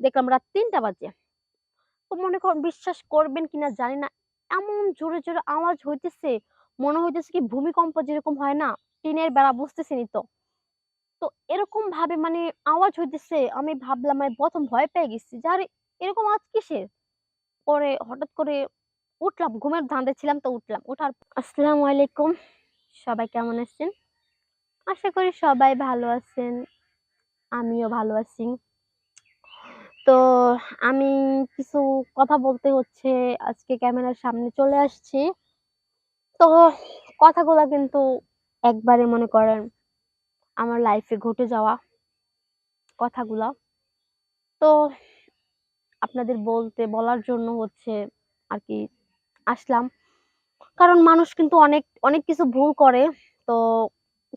দেখলাম রাত তিনটা বাজে। তো মনে করেন বিশ্বাস করবেন কিনা জানি না, এমন জোরে, জোরে আওয়াজ হইতেছে, মনে হইতেছে কি ভূমিকম্প যেরকম হয় না? টিনের বেড়া বুঝতেছেনই তো। তো এরকমভাবে মানে আওয়াজ হইতেছে, আমি ভাবলাম মানে ১ম ভয় পেয়ে গেছি যার এরকম আওয়াজ কিসের? পরে হঠাৎ করে উঠলাম, ঘুমের ধাঁধায় ছিলাম তো উঠলাম। উঠার আসসালামু আলাইকুম। সবাই কেমন আছেন? আশা করি সবাই ভালো আছেন। আমিও ভালো আছি। তো আমি কিছু কথা বলতে হচ্ছে আজকে ক্যামেরার সামনে চলে আসছি। তো কথাগুলো কিন্তু একবারে মনে করেন আমার লাইফে ঘটে যাওয়া কথাগুলা। তো আপনাদের বলতে বলার জন্য হচ্ছে আর কি আসলাম। কারণ মানুষ কিন্তু অনেক, অনেক কিছু ভুল করে। তো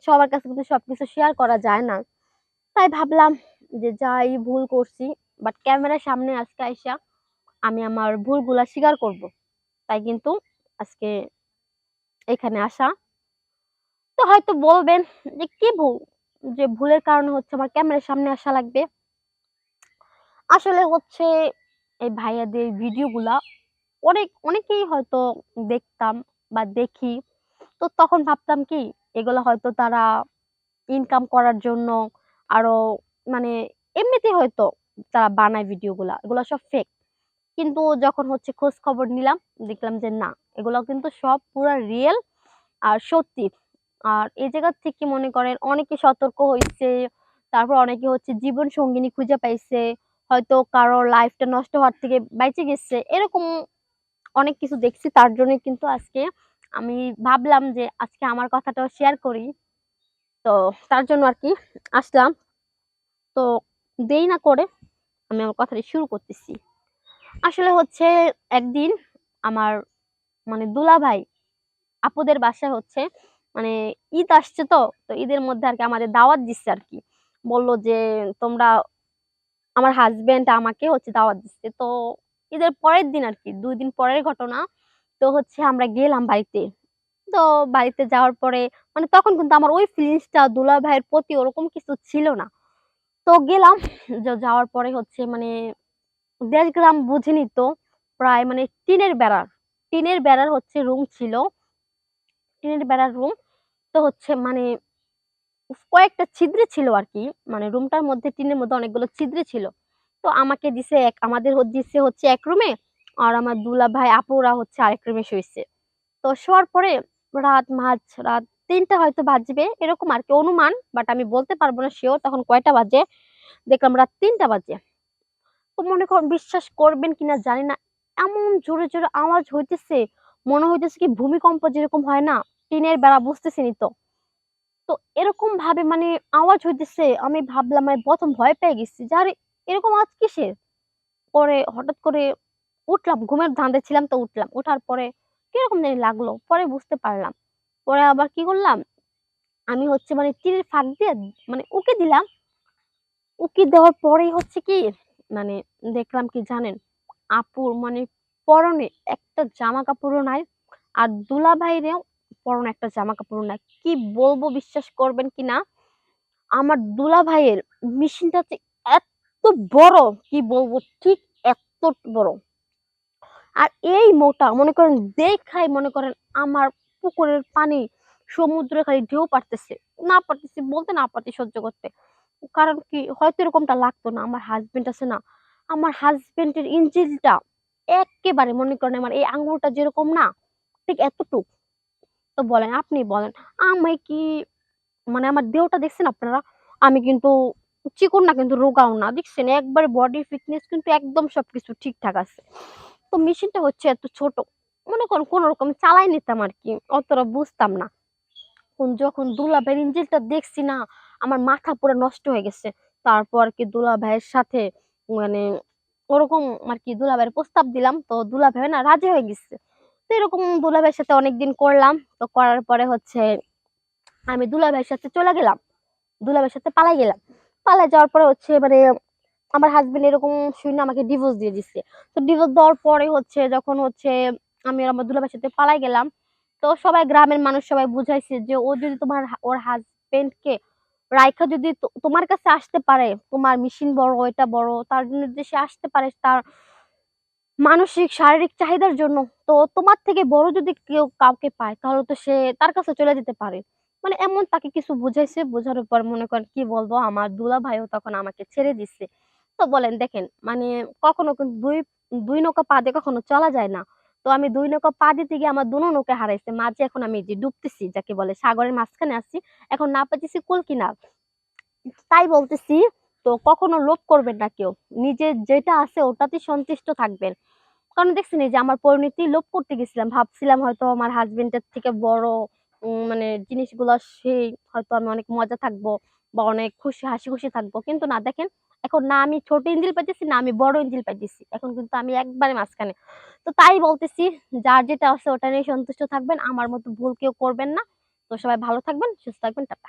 সবার কাছে কিন্তু সবকিছু শেয়ার করা যায় না। তাই ভাবলাম যে যাই ভুল করছি বাট ক্যামেরার সামনে আজকে আইসা আমি আমার ভুলগুলা স্বীকার করব। তাই কিন্তু আজকে এখানে আসা। তো হয়তো বলবেন যে কি ভুল? যে ভুলের কারণে হচ্ছে আমার ক্যামেরার সামনে আসা লাগবে। আসলে হচ্ছে এই ভাইয়াদের ভিডিওগুলা অনেক, অনেকেই হয়তো দেখতাম বা দেখি। তো তখন ভাবতাম কি, এগুলা হয়তো তারা ইনকাম করার জন্য আরও মানে এমনিতে হয়তো তারা বানায় ভিডিওগুলা। এগুলা সব ফেক। কিন্তু যখন হচ্ছে খোঁজ খবর নিলাম দেখলাম যে না, এগুলাও কিন্তু সব পুরা রিয়েল আর সত্যি। আর এই জায়গা থেকে মনে করেন অনেকে সতর্ক হইছে। তারপর অনেকে হচ্ছে জীবন সঙ্গিনী খুঁজে পাইছে। হয়তো কারও লাইফটা নষ্ট হওয়ার থেকে বাইচে গেছে। এরকম অনেক কিছু দেখছি। তার জন্য কিন্তু আজকে আমি ভাবলাম যে আজকে আমার কথাটাও শেয়ার করি। তো তার জন্য আর কি আসলাম। তো দেই না করে আমি আমার কথাটি শুরু করতেছি। আসলে হচ্ছে একদিন আমার মানে দুলাভাই আপুদের বাসায় হচ্ছে মানে ঈদ আসছে তো, তো ঈদের মধ্যে আরকি আমাদের দাওয়াত দিচ্ছে আরকি। বলল যে তোমরা আমার হাসব্যান্ড আমাকে হচ্ছে দাওয়াত দিচ্ছে। তো ঈদের পরের দিন আর কি দুই দিন পরের ঘটনা। তো হচ্ছে আমরা গেলাম বাড়িতে। তো বাড়িতে যাওয়ার পরে মানে তখন কিন্তু আমার ওই ফিলিংসটা দুলাভাইয়ের প্রতি ওরকম কিছু ছিল না। তো গেলাম যাওয়ার পরে হচ্ছে মানে দেশ গ্রাম বুঝেনই তো প্রায় মানে টিনের বেড়ার, টিনের বেড়ার হচ্ছে রুম ছিল। টিনের বেড়ার রুম। তো হচ্ছে মানে কয়েকটা ছিদ্র ছিল আর কি মানে রুমটার মধ্যে টিনের মধ্যে অনেকগুলো ছিদ্র ছিল। তো আমাকে দিছে এক আমাদের দিছে হচ্ছে এক রুমে আর আমার দুলা ভাই আপুরা হচ্ছে আরেক রুমে শুইছে। তো শোয়ার পরে রাত মাঝ রাত ৩টা হয়তো বাজবে এরকম আরকি অনুমান। বাট আমি বলতে পারব না সেও তখন কয়টা বাজে। দেখলাম রাত তিনটা বাজে। তো মনে করেন বিশ্বাস করবেন কিনা জানি না, এমন জোরে, জোরে আওয়াজ হইতেছে, মনে হইতেছে কি ভূমিকম্প যেরকম হয় না? টিনের বেড়া বুঝতেছেনই তো। তো এরকম ভাবে মানে আওয়াজ হইতেছে, আমি ভাবলাম মানে ১ম ভয় পেয়ে গেছি যে আরে এরকম আওয়াজ কিসের? পরে হঠাৎ করে উঠলাম, ঘুমের ধাঁধায় ছিলাম তো উঠলাম। ওঠার পরে কীরকম জানি লাগল। পরে বুঝতে পারলাম। পরে আবার কি করলাম? আমি হচ্ছে মানে টিনের ফাঁক দিয়ে মানে উকি দিলাম। উকি দেওয়ার পরেই হচ্ছে কি মানে দেখলাম কি জানেন? আপুর মানে পরনে একটা জামা কাপড়ও নাই। আর দুলাভাইয়েরও পরনে একটা জামা কাপড়ও নাই। কি বলব বিশ্বাস করবেন কিনা? আমার দুলা ভাইয়ের মেশিনটা হচ্ছে এত বড়, কি বলব ঠিক এত বড়। আর এই মোটা মনে করেন দেখাই মনে করেন আমার পুকুরের পানি সমুদ্রে খালি ঢেউ পারতেছে। না পারতেছি বলতে না পারতেছি সহ্য করতে। কারণ কি হয়তো এরকমটা লাগতো না। আমার হাসব্যান্ড আছে না? আমার হাসব্যান্ডের ইঞ্জিলটা এক্কেবারে মনে করেন আমার এই আঙ্গুলটা যেরকম না? ঠিক এতটুক। তো বলেন, আপনি বলেন, আমি কি মানে আমার দেহটা দেখছেন আপনারা? আমি কিন্তু চিকন না, কিন্তু রোগাও না। দেখছেন? একবারে বডি ফিটনেস কিন্তু একদম সবকিছু ঠিকঠাক আছে। তো মেশিনটা হচ্ছে এত ছোট। মনে করেন কোনরকম চালায় নিতাম আর কি অতটা বুঝতাম না। কোন যখন দুলাভাইয়ের ইঞ্জিলটা দেখছি না, আমার মাথা পুরো নষ্ট হয়ে গেছে। তারপর কি দুলাভাইয়ের সাথে মানে ওরকম আরকি দুলাভাইয়ের প্রস্তাব দিলাম। তো দুলাভাই না রাজি হয়ে গেছে। তো এরকম দুলাভাইয়ের সাথে অনেকদিন করলাম। তো করার পরে হচ্ছে আমি দুলা ভাইয়ের সাথে চলে গেলাম। দুলাভাইয়ের সাথে পালায় গেলাম। পালায় যাওয়ার পরে হচ্ছে মানে আমার হাজবেন্ড এরকম শুইনা আমাকে ডিভোর্স দিয়ে দিচ্ছে তো ডিভোর্স দেওয়ার পরে হচ্ছে যখন হচ্ছে আমি আমার দুলাভাইয়ের সাথে পালায় গেলাম। তো সবাই গ্রামের মানুষ সবাই বুঝাইছে যে ও যদি তোমার ওর হাসব্যান্ডকে রাইখা যদি তোমার কাছে আসতে পারে, তোমার মেশিন বড়, এটা বড়, তার জন্য যদি সে আসতে পারে তার মানসিক, শারীরিক চাহিদার জন্য, তো তোমার থেকে বড় যদি কেউ কাউকে পায় তাহলে তো সে তার কাছে চলে যেতে পারে। মানে এমন তাকে কিছু বুঝাইছে, বোঝার পর মনে করেন কি বলব আমার দুলাভাইও তখন আমাকে ছেড়ে দিছে। তো বলেন দেখেন মানে কখনো ২ ২ নৌকা পা দিয়ে কখনো চলা যায় না। তো আমি ২ নৌকা পা দিতে গিয়ে আমার দোনো নৌকা হারাইছে। মাঝে এখন আমি যে ডুবতেছি, যাকে বলে সাগরের মাঝখানে আছি। এখন না পাইতেছি কুল কিনারা। তাই বলতেছি, তো কখনো লোভ করবেন না কেউ। নিজের যেটা আছে ওটাতে সন্তুষ্ট থাকবেন। কারণ দেখছেন এই যে আমার পরিণতি লোভ করতে গেছিলাম। ভাবছিলাম হয়তো আমার হাসব্যান্ডের থেকে বড় মানে জিনিসগুলা সেই, হয়তো আমি অনেক মজা থাকব বা অনেক খুশি হাসি-খুশি থাকব। কিন্তু না, দেখেন এখন না আমি ছোট ইঞ্জিল পাইতেছি, না আমি বড় ইঞ্জিল পাইতেছি। এখন কিন্তু আমি একবারে মাঝখানে। তো তাই বলতেছি যার যেটা আছে ওটা নিয়ে সন্তুষ্ট থাকবেন। আমার মতো ভুল কেউ করবেন না। তো সবাই ভালো থাকবেন, সুস্থ থাকবেন। টাটা।